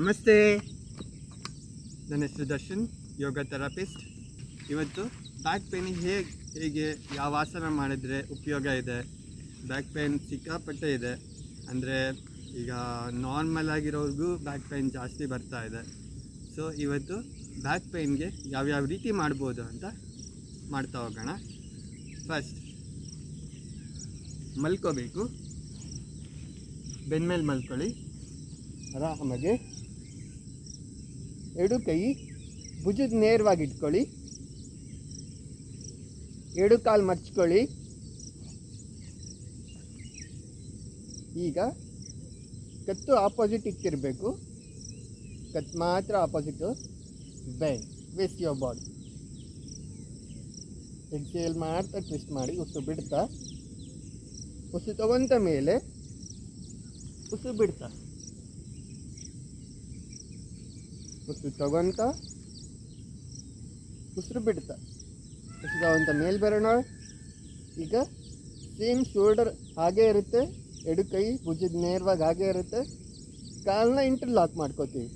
ನಮಸ್ತೆ. ನನ್ನ ಹೆಸರು ದರ್ಶನ್, ಯೋಗ ಥೆರಪಿಸ್ಟ್. ಇವತ್ತು ಬ್ಯಾಕ್ ಪೇನಿಗೆ ಹೇಗೆ ಹೇಗೆ, ಯಾವ ಆಸನ ಮಾಡಿದರೆ ಉಪಯೋಗ ಇದೆ? ಬ್ಯಾಕ್ ಪೇನ್ ಸಿಕ್ಕಾಪಟ್ಟೆ ಇದೆ. ಅಂದರೆ ಈಗ ನಾರ್ಮಲ್ ಆಗಿರೋರಿಗೂ ಬ್ಯಾಕ್ ಪೇನ್ ಜಾಸ್ತಿ ಬರ್ತಾ ಇದೆ. ಸೊ ಇವತ್ತು ಬ್ಯಾಕ್ ಪೇನ್ಗೆ ಯಾವ್ಯಾವ ರೀತಿ ಮಾಡ್ಬೋದು ಅಂತ ಮಾಡ್ತಾ ಹೋಗೋಣ. ಫಸ್ಟ್ ಮಲ್ಕೋಬೇಕು. ಬೆನ್ಮೇಲೆ ಮಲ್ಕೊಳ್ಳಿ. ಆರಾಮಾಗಿ ಎರಡು ಕೈ ಭುಜದ ನೇರವಾಗಿ ಇಟ್ಕೊಳ್ಳಿ ಎರಡು ಕಾಲು ಮರ್ಚ್ಕೊಳ್ಳಿ. ಈಗ ಕತ್ತು ಆಪೋಸಿಟ್ ಇಕ್ಕಿರಬೇಕು ಕತ್ತು ಮಾತ್ರ opposite bend waist your body exhale ಮಾಡ್ತಾ ಟ್ವಿಸ್ಟ್ ಮಾಡಿ. ಉಸು ಬಿಡ್ತಾ. ಉಸು ತಗೊಂತ ಮೇಲೆ ಉಸು ಬಿಡ್ತಾ. ಉಸಿರು ತಗೊಂತ ಉಸಿರು ಬಿಡ್ತಾ. ಉಸಿರು ಈಗ ಸೇಮ್ ಶೋಲ್ಡರ್ ಹಾಗೆ ಇರುತ್ತೆ. ಎಡು ಕೈ ಭುಜದ ನೇರವಾಗಿ ಹಾಗೆ ಇರುತ್ತೆ. ಕಾಲನ್ನ ಇಂಟರ್ಲಾಕ್ ಮಾಡ್ಕೋತೀವಿ.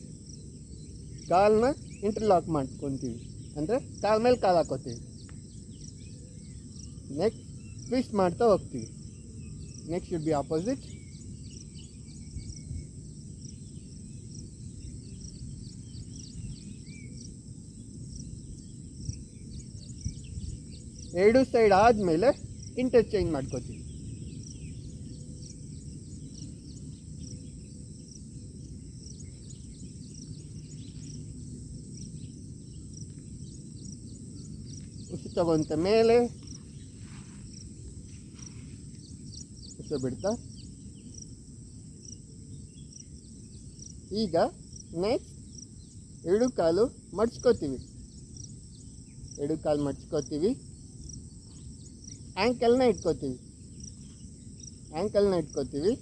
ಕಾಲನ್ನ ಇಂಟರ್ಲಾಕ್ ಮಾಡ್ಕೊತೀವಿ. ಅಂದರೆ ಕಾಲ ಮೇಲೆ ಕಾಲು ಹಾಕೋತೀವಿ. ನೆಕ್ಸ್ಟ್ ಟ್ವಿಸ್ಟ್ ಮಾಡ್ತಾ ಹೋಗ್ತೀವಿ. ನೆಕ್ಸ್ಟ್ ಶುಡ್ ಬಿ ಆಪೋಸಿಟ್ ಎರಡು ಸೈಡ್ ಆದಮೇಲೆ ಇಂಟರ್ಚೇಂಜ್ ಮಾಡ್ಕೋತೀವಿ. ತಗೊಂತ ಮೇಲೆ ಉಸ ಬಿಡ್ತಾ. ಈಗ ನೆಕ್ಸ್ಟ್ ಎರಡು ಕಾಲು ಮಡ್ಚ್ಕೋತೀವಿ. ಎರಡು ಕಾಲು ಮಡ್ಚ್ಕೋತೀವಿ. ಆ್ಯಂಕಲ್ನ ಇಟ್ಕೋತೀವಿ. ಆ್ಯಂಕಲ್ನ ಇಟ್ಕೋತೀವಿ.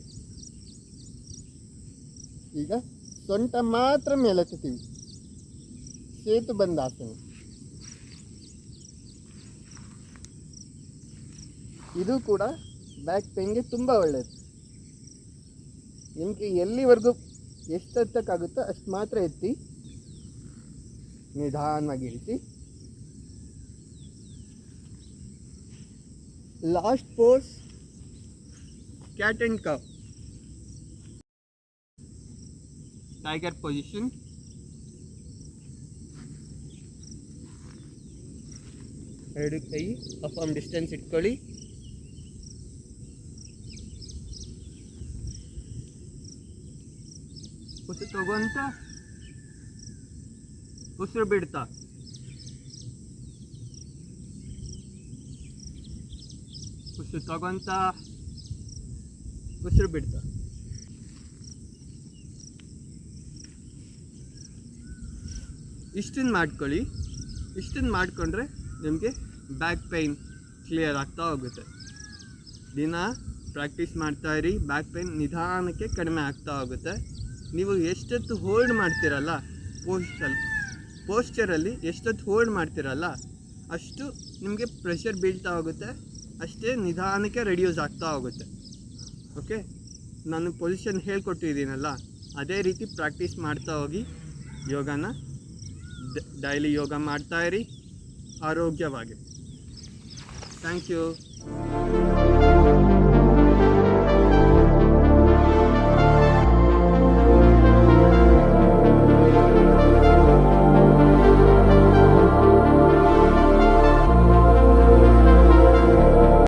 ಈಗ ಸೊಂಟ ಮಾತ್ರ ಮೇಲೆತ್ತೀವಿ ಸೇತು ಬಂದ ಆಸನ ಇದು ಕೂಡ ಬ್ಯಾಕ್ ಪೇನ್ಗೆ ತುಂಬ ಒಳ್ಳೆಯದು ನಿಮಗೆ ಎಲ್ಲಿವರೆಗೂ ಎಷ್ಟು ಹತ್ತಕ್ಕಾಗುತ್ತೋ ಅಷ್ಟು ಮಾತ್ರ ಎತ್ತಿ, ನಿಧಾನವಾಗಿ ಇಳಿಸಿ. Last pose cat and cow tiger position ಎರಡು ಕೈ ಅಫಾರ್ಮ್ ಡಿಸ್ಟೆನ್ಸ್ ಇಟ್ಕೊಳ್ಳಿ ಉಸಿರು ತಗೊಂತ ಉಸಿರು ಬಿಡ್ತಾ ಉಸಿರು ತಗೊಂತ ಉಸಿರು ಬಿಡ್ತಾ. ಇಷ್ಟನ್ನು ಮಾಡ್ಕೊಳ್ಳಿ. ಇಷ್ಟನ್ನು ಮಾಡಿಕೊಂಡ್ರೆ ನಿಮಗೆ ಬ್ಯಾಕ್ ಪೈನ್ ಕ್ಲಿಯರ್ ಆಗ್ತಾ ಹೋಗುತ್ತೆ. ದಿನ ಪ್ರಾಕ್ಟೀಸ್ ಮಾಡ್ತಾ ಇರಿ ಬ್ಯಾಕ್ ಪೈನ್ ನಿಧಾನಕ್ಕೆ ಕಡಿಮೆ ಆಗ್ತಾ ಹೋಗುತ್ತೆ. ನೀವು ಎಷ್ಟೊತ್ತು ಹೋಲ್ಡ್ ಮಾಡ್ತೀರಲ್ಲ ಪೋಸ್ಟಲ್ಲಿ ಪೋಸ್ಚರಲ್ಲಿ ಎಷ್ಟೊತ್ತು ಹೋಲ್ಡ್ ಮಾಡ್ತೀರಲ್ಲ, ಅಷ್ಟು ನಿಮಗೆ ಪ್ರೆಷರ್ ಬೀಳ್ತಾ ಹೋಗುತ್ತೆ. ಅಷ್ಟೇ ನಿಧಾನಕ್ಕೆ ರೆಡ್ಯೂಸ್ ಆಗ್ತಾ ಹೋಗುತ್ತೆ. ಓಕೆ ನಾನು ಪೊಸಿಷನ್ ಹೇಳ್ಕೊಟ್ಟಿದ್ದೀನಲ್ಲ, ಅದೇ ರೀತಿ ಪ್ರಾಕ್ಟೀಸ್ ಮಾಡ್ತಾ ಹೋಗಿ, ಯೋಗನ ಡೈಲಿ ಯೋಗ ಮಾಡ್ತಾ ಇರಿ, ಆರೋಗ್ಯವಾಗಿ. Thank you